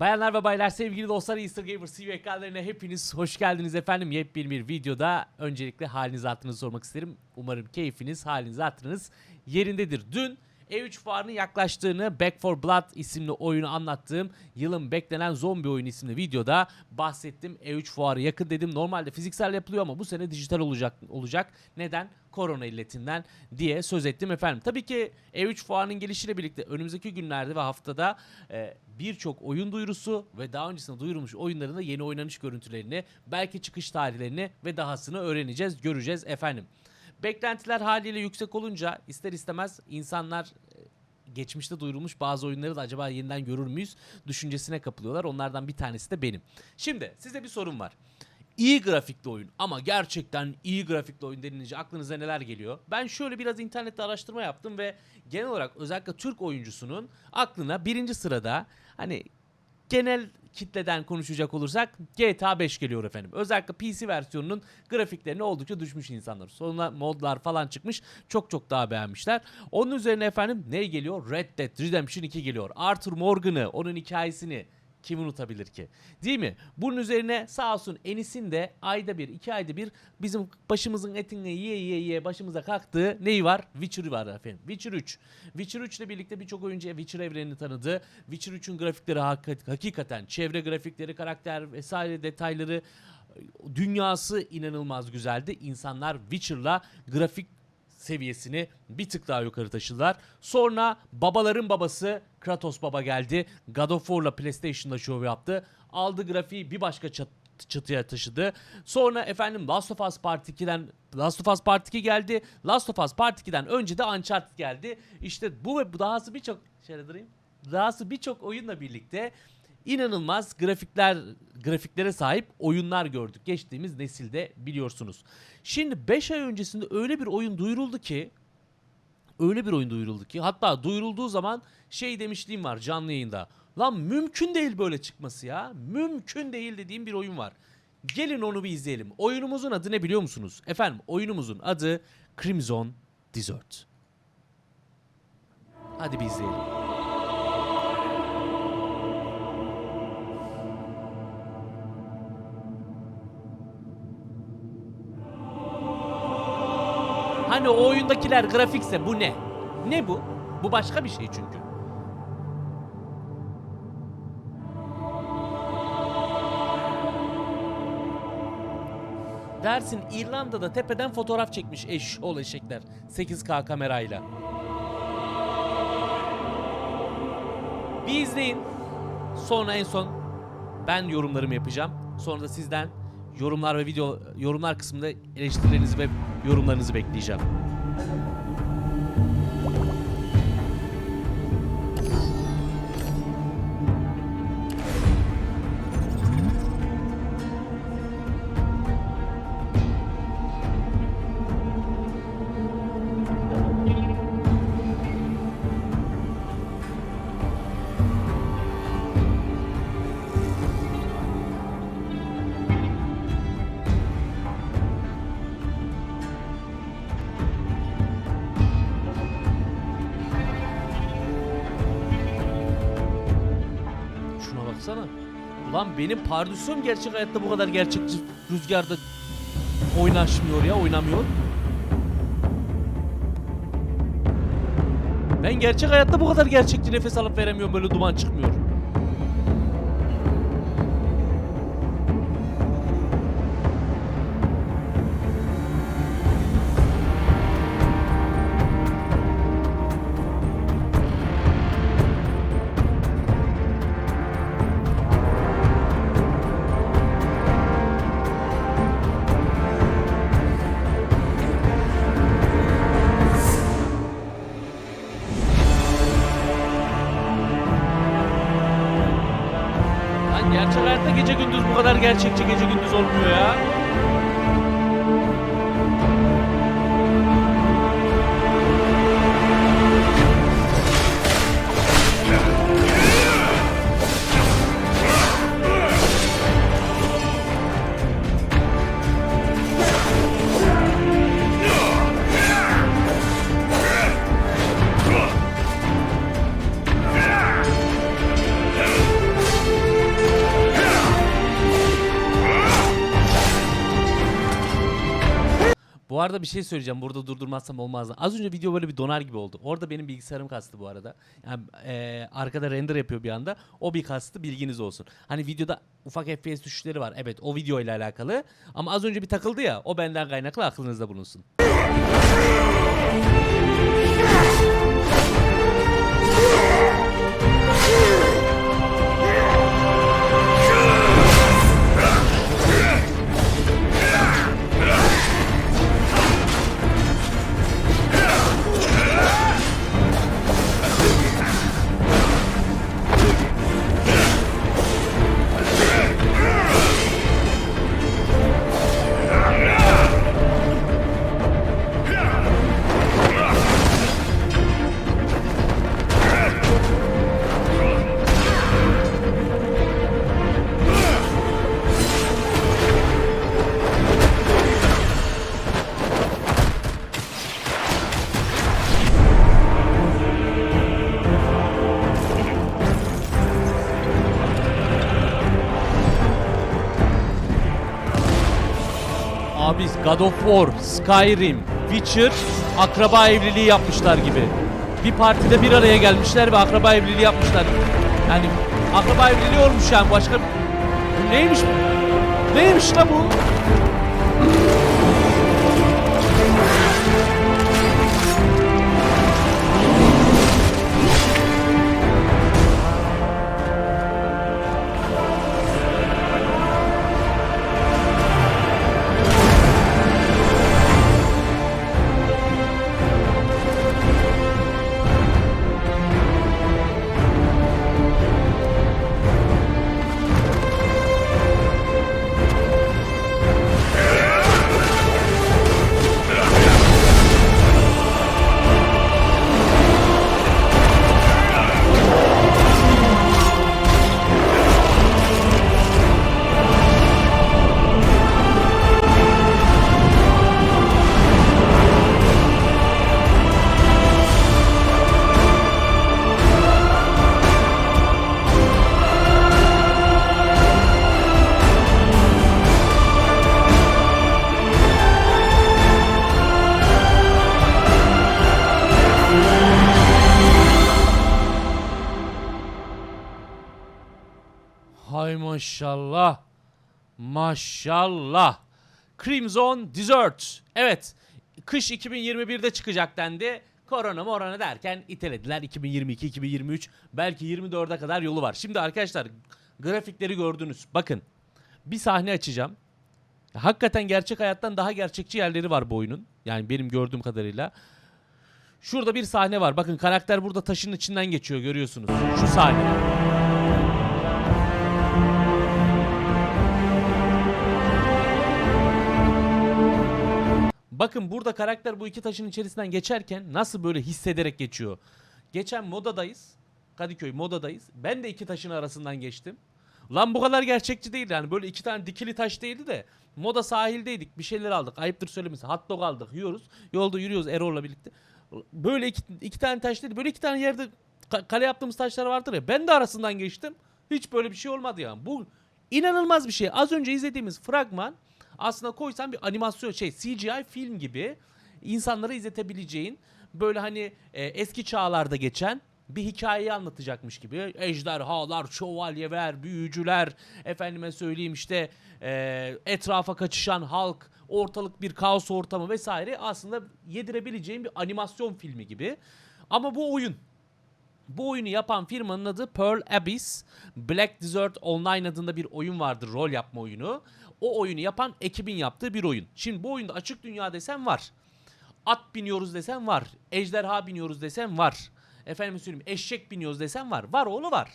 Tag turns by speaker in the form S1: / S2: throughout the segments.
S1: Bayanlar ve baylar sevgili dostlar Easter Gamer TV ekranlarına hepiniz hoş geldiniz efendim. Yepyeni bir videoda öncelikle haliniz hatırınızı sormak isterim. Umarım keyfiniz, haliniz hatırınız yerindedir. Dün E3 fuarının yaklaştığını Back 4 Blood isimli oyunu anlattığım yılın beklenen zombi oyunu isimli videoda bahsettim. E3 fuarı yakın dedim. Normalde fiziksel yapılıyor ama bu sene dijital olacak. olacak. Neden? Korona illetinden diye söz ettim efendim. Tabii ki E3 fuarının gelişiyle birlikte önümüzdeki günlerde ve haftada e, birçok oyun duyurusu ve daha öncesinde duyurulmuş oyunların da yeni oynanış görüntülerini, belki çıkış tarihlerini ve dahasını öğreneceğiz, göreceğiz efendim. Beklentiler haliyle yüksek olunca ister istemez insanlar geçmişte duyurulmuş bazı oyunları da acaba yeniden görür müyüz düşüncesine kapılıyorlar. Onlardan bir tanesi de benim. Şimdi size bir sorum var. İyi grafikli oyun ama gerçekten iyi grafikli oyun denilince aklınıza neler geliyor? Ben şöyle biraz internette araştırma yaptım ve genel olarak özellikle Türk oyuncusunun aklına birinci sırada hani genel kitleden konuşacak olursak GTA 5 geliyor efendim. Özellikle PC versiyonunun grafiklerine oldukça düşmüş insanlar. Sonra modlar falan çıkmış. Çok çok daha beğenmişler. Onun üzerine efendim ne geliyor? Red Dead Redemption 2 geliyor. Arthur Morgan'ı, onun hikayesini kim unutabilir ki? Değil mi? Bunun üzerine sağ olsun Enis'in de ayda bir, iki ayda bir bizim başımızın etini yiye yiye yiye başımıza kalktığı neyi var? Witcher var efendim. Witcher 3. Witcher 3 ile birlikte birçok oyuncuya Witcher evrenini tanıdı. Witcher 3'ün grafikleri hak- hakikaten çevre grafikleri, karakter vesaire detayları dünyası inanılmaz güzeldi. İnsanlar Witcher'la grafik seviyesini bir tık daha yukarı taşıdılar. Sonra babaların babası Kratos baba geldi. God of War'la PlayStation'da şov yaptı. Aldı grafiği bir başka çat çatıya taşıdı. Sonra efendim Last of Us Part 2'den Last of Us Part 2 geldi. Last of Us Part 2'den önce de Uncharted geldi. İşte bu ve bu dahası birçok şöyle durayım. Dahası birçok oyunla birlikte inanılmaz grafikler grafiklere sahip oyunlar gördük geçtiğimiz nesilde biliyorsunuz. Şimdi 5 ay öncesinde öyle bir oyun duyuruldu ki öyle bir oyun duyuruldu ki hatta duyurulduğu zaman şey demişliğim var canlı yayında. Lan mümkün değil böyle çıkması ya. Mümkün değil dediğim bir oyun var. Gelin onu bir izleyelim. Oyunumuzun adı ne biliyor musunuz? Efendim oyunumuzun adı Crimson Desert. Hadi bir izleyelim. Hani o oyundakiler grafikse bu ne? Ne bu? Bu başka bir şey çünkü. Dersin İrlanda'da tepeden fotoğraf çekmiş eş ol eşekler 8K kamerayla. Bir izleyin. Sonra en son ben yorumlarımı yapacağım. Sonra da sizden yorumlar ve video yorumlar kısmında eleştirilerinizi ve yorumlarınızı bekleyeceğim. Baksana. Ulan benim pardüsüm gerçek hayatta bu kadar gerçekçi rüzgarda oynaşmıyor ya oynamıyor. Ben gerçek hayatta bu kadar gerçekçi nefes alıp veremiyorum böyle duman çıkmıyor. Hayatta gece gündüz bu kadar gerçekçi gece gündüz olmuyor ya. Bu arada bir şey söyleyeceğim. Burada durdurmazsam olmaz. Az önce video böyle bir donar gibi oldu. Orada benim bilgisayarım kastı bu arada. Yani eee, arkada render yapıyor bir anda. O bir kastı bilginiz olsun. Hani videoda ufak FPS düşüşleri var. Evet o video ile alakalı. Ama az önce bir takıldı ya. O benden kaynaklı aklınızda bulunsun. God of War, Skyrim, Witcher akraba evliliği yapmışlar gibi. Bir partide bir araya gelmişler ve akraba evliliği yapmışlar. Yani akraba evliliği olmuş yani başka... Neymiş bu? Neymiş la bu? Hay maşallah. Maşallah. Crimson Desert. Evet. Kış 2021'de çıkacak dendi. Korona morona derken itelediler 2022, 2023 belki 24'e kadar yolu var. Şimdi arkadaşlar grafikleri gördünüz. Bakın bir sahne açacağım. Hakikaten gerçek hayattan daha gerçekçi yerleri var bu oyunun. Yani benim gördüğüm kadarıyla. Şurada bir sahne var. Bakın karakter burada taşın içinden geçiyor görüyorsunuz. Şu sahne. Bakın burada karakter bu iki taşın içerisinden geçerken nasıl böyle hissederek geçiyor. Geçen modadayız. Kadıköy modadayız. Ben de iki taşın arasından geçtim. Lan bu kadar gerçekçi değil yani. Böyle iki tane dikili taş değildi de moda sahildeydik. Bir şeyler aldık. Ayıptır söylemesi. Hot dog aldık. Yiyoruz. Yolda yürüyoruz Erol'la birlikte. Böyle iki, iki tane taş değil. Böyle iki tane yerde ka- kale yaptığımız taşlar vardır ya. Ben de arasından geçtim. Hiç böyle bir şey olmadı yani. Bu inanılmaz bir şey. Az önce izlediğimiz fragman aslında koysan bir animasyon şey CGI film gibi insanlara izletebileceğin böyle hani e, eski çağlarda geçen bir hikayeyi anlatacakmış gibi. Ejderhalar, şövalyeler, büyücüler, efendime söyleyeyim işte e, etrafa kaçışan halk, ortalık bir kaos ortamı vesaire aslında yedirebileceğin bir animasyon filmi gibi. Ama bu oyun. Bu oyunu yapan firmanın adı Pearl Abyss. Black Desert Online adında bir oyun vardır, rol yapma oyunu. O oyunu yapan ekibin yaptığı bir oyun. Şimdi bu oyunda açık dünya desem var. At biniyoruz desem var. Ejderha biniyoruz desem var. Efendim söyleyeyim eşek biniyoruz desem var. Var oğlu var.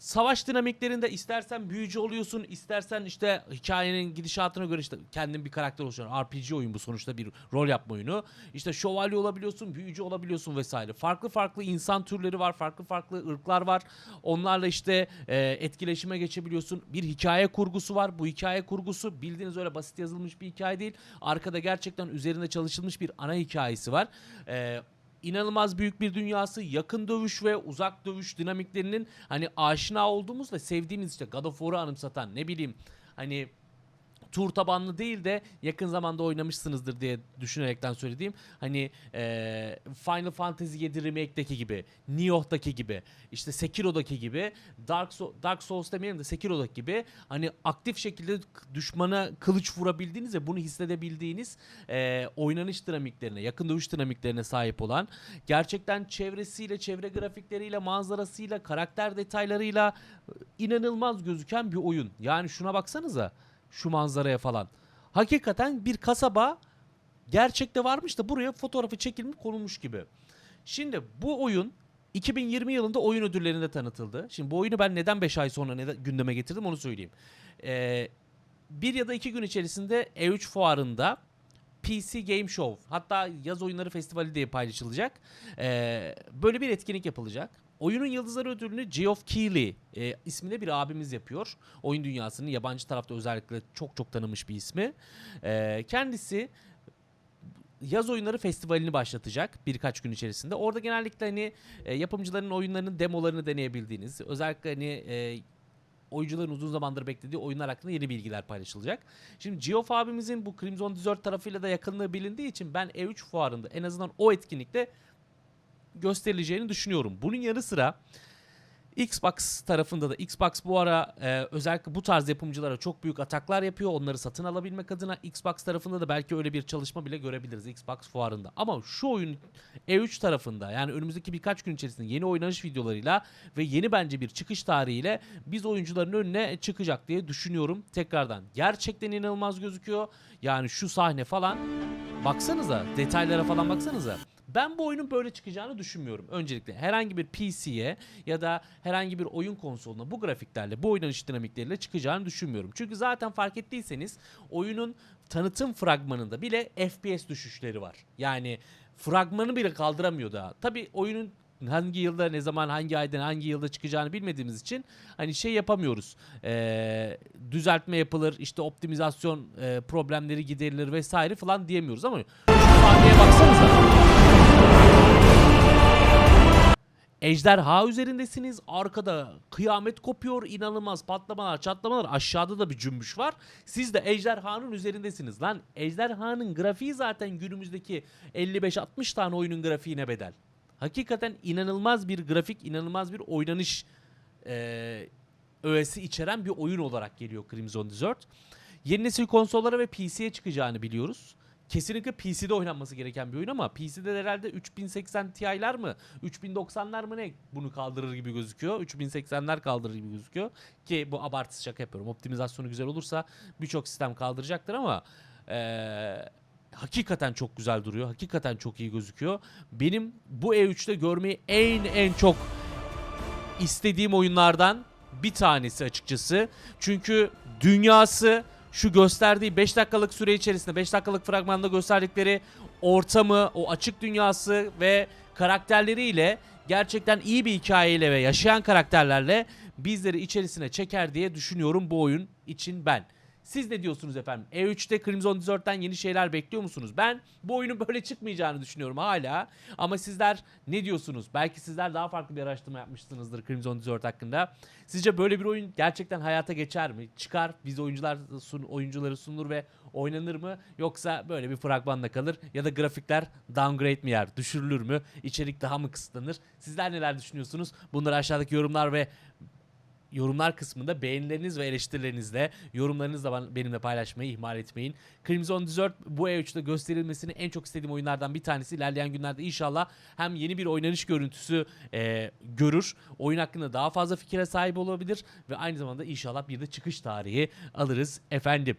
S1: Savaş dinamiklerinde istersen büyücü oluyorsun, istersen işte hikayenin gidişatına göre işte kendin bir karakter oluşturuyorsun. RPG oyun bu sonuçta bir rol yapma oyunu. İşte şövalye olabiliyorsun, büyücü olabiliyorsun vesaire. Farklı farklı insan türleri var, farklı farklı ırklar var. Onlarla işte e, etkileşime geçebiliyorsun. Bir hikaye kurgusu var. Bu hikaye kurgusu bildiğiniz öyle basit yazılmış bir hikaye değil. Arkada gerçekten üzerinde çalışılmış bir ana hikayesi var. E, inanılmaz büyük bir dünyası, yakın dövüş ve uzak dövüş dinamiklerinin hani aşina olduğumuz ve sevdiğimiz işte God of War'u anımsatan ne bileyim hani tur tabanlı değil de yakın zamanda oynamışsınızdır diye düşünerekten söylediğim hani e, Final Fantasy 7 Remake'deki gibi, Nioh'daki gibi, işte Sekiro'daki gibi, Dark, So- Dark Souls demeyelim de Sekiro'daki gibi hani aktif şekilde düşmana kılıç vurabildiğiniz ve bunu hissedebildiğiniz e, oynanış dinamiklerine, yakın dövüş dinamiklerine sahip olan gerçekten çevresiyle, çevre grafikleriyle, manzarasıyla, karakter detaylarıyla inanılmaz gözüken bir oyun. Yani şuna baksanıza şu manzaraya falan. Hakikaten bir kasaba gerçekte varmış da buraya fotoğrafı çekilmiş konulmuş gibi. Şimdi bu oyun 2020 yılında oyun ödüllerinde tanıtıldı. Şimdi bu oyunu ben neden 5 ay sonra neden gündeme getirdim onu söyleyeyim. Ee, bir ya da iki gün içerisinde E3 fuarında PC Game Show hatta yaz oyunları festivali diye paylaşılacak. Ee, böyle bir etkinlik yapılacak. Oyunun Yıldızları ödülünü Geoff Keighley e, isminde bir abimiz yapıyor. Oyun dünyasının yabancı tarafta özellikle çok çok tanınmış bir ismi. Ee, kendisi yaz oyunları festivalini başlatacak birkaç gün içerisinde. Orada genellikle hani e, yapımcıların oyunlarının demolarını deneyebildiğiniz, özellikle hani e, oyuncuların uzun zamandır beklediği oyunlar hakkında yeni bilgiler paylaşılacak. Şimdi Geoff abimizin bu Crimson Desert tarafıyla da yakınlığı bilindiği için ben E3 fuarında en azından o etkinlikte gösterileceğini düşünüyorum. Bunun yanı sıra Xbox tarafında da Xbox bu ara e, özellikle bu tarz yapımcılara çok büyük ataklar yapıyor. Onları satın alabilmek adına Xbox tarafında da belki öyle bir çalışma bile görebiliriz Xbox fuarında. Ama şu oyun E3 tarafında yani önümüzdeki birkaç gün içerisinde yeni oynanış videolarıyla ve yeni bence bir çıkış tarihiyle biz oyuncuların önüne çıkacak diye düşünüyorum tekrardan. Gerçekten inanılmaz gözüküyor. Yani şu sahne falan baksanıza detaylara falan baksanıza. Ben bu oyunun böyle çıkacağını düşünmüyorum. Öncelikle herhangi bir PC'ye ya da herhangi bir oyun konsoluna bu grafiklerle, bu oynanış dinamikleriyle çıkacağını düşünmüyorum. Çünkü zaten fark ettiyseniz oyunun tanıtım fragmanında bile FPS düşüşleri var. Yani fragmanı bile kaldıramıyor daha. Tabii oyunun hangi yılda, ne zaman, hangi ayda, hangi yılda çıkacağını bilmediğimiz için hani şey yapamıyoruz. Ee, düzeltme yapılır, işte optimizasyon e, problemleri giderilir vesaire falan diyemiyoruz ama şu sahneye baksanıza. Ejderha üzerindesiniz. Arkada kıyamet kopuyor. inanılmaz patlamalar, çatlamalar. Aşağıda da bir cümbüş var. Siz de ejderhanın üzerindesiniz. Lan ejderhanın grafiği zaten günümüzdeki 55-60 tane oyunun grafiğine bedel. Hakikaten inanılmaz bir grafik, inanılmaz bir oynanış eee öğesi içeren bir oyun olarak geliyor Crimson Desert. Yeni nesil konsollara ve PC'ye çıkacağını biliyoruz. Kesinlikle PC'de oynanması gereken bir oyun ama PC'de de herhalde 3080 Ti'ler mı 3090'lar mı ne bunu kaldırır gibi gözüküyor. 3080'ler kaldırır gibi gözüküyor. Ki bu abartısı şaka yapıyorum. Optimizasyonu güzel olursa birçok sistem kaldıracaktır ama eee, hakikaten çok güzel duruyor. Hakikaten çok iyi gözüküyor. Benim bu E3'te görmeyi en en çok istediğim oyunlardan bir tanesi açıkçası. Çünkü dünyası şu gösterdiği 5 dakikalık süre içerisinde 5 dakikalık fragmanda gösterdikleri ortamı, o açık dünyası ve karakterleriyle gerçekten iyi bir hikayeyle ve yaşayan karakterlerle bizleri içerisine çeker diye düşünüyorum bu oyun için ben. Siz ne diyorsunuz efendim? E3'te Crimson Desert'ten yeni şeyler bekliyor musunuz? Ben bu oyunun böyle çıkmayacağını düşünüyorum hala. Ama sizler ne diyorsunuz? Belki sizler daha farklı bir araştırma yapmışsınızdır Crimson Desert hakkında. Sizce böyle bir oyun gerçekten hayata geçer mi? Çıkar, biz oyuncular sun, oyuncuları sunulur ve oynanır mı? Yoksa böyle bir fragmanda kalır ya da grafikler downgrade mi yer? Düşürülür mü? İçerik daha mı kısıtlanır? Sizler neler düşünüyorsunuz? Bunları aşağıdaki yorumlar ve yorumlar kısmında beğenileriniz ve eleştirilerinizle yorumlarınızla benimle paylaşmayı ihmal etmeyin. Crimson Desert bu E3'te gösterilmesini en çok istediğim oyunlardan bir tanesi. İlerleyen günlerde inşallah hem yeni bir oynanış görüntüsü e, görür, oyun hakkında daha fazla fikire sahip olabilir ve aynı zamanda inşallah bir de çıkış tarihi alırız efendim.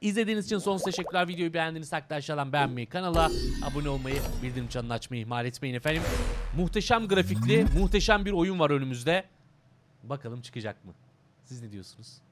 S1: İzlediğiniz için sonsuz teşekkürler. Videoyu beğendiğiniz takdirde aşağıdan beğenmeyi, kanala abone olmayı, bildirim çanını açmayı ihmal etmeyin efendim. Muhteşem grafikli, muhteşem bir oyun var önümüzde. Bakalım çıkacak mı? Siz ne diyorsunuz?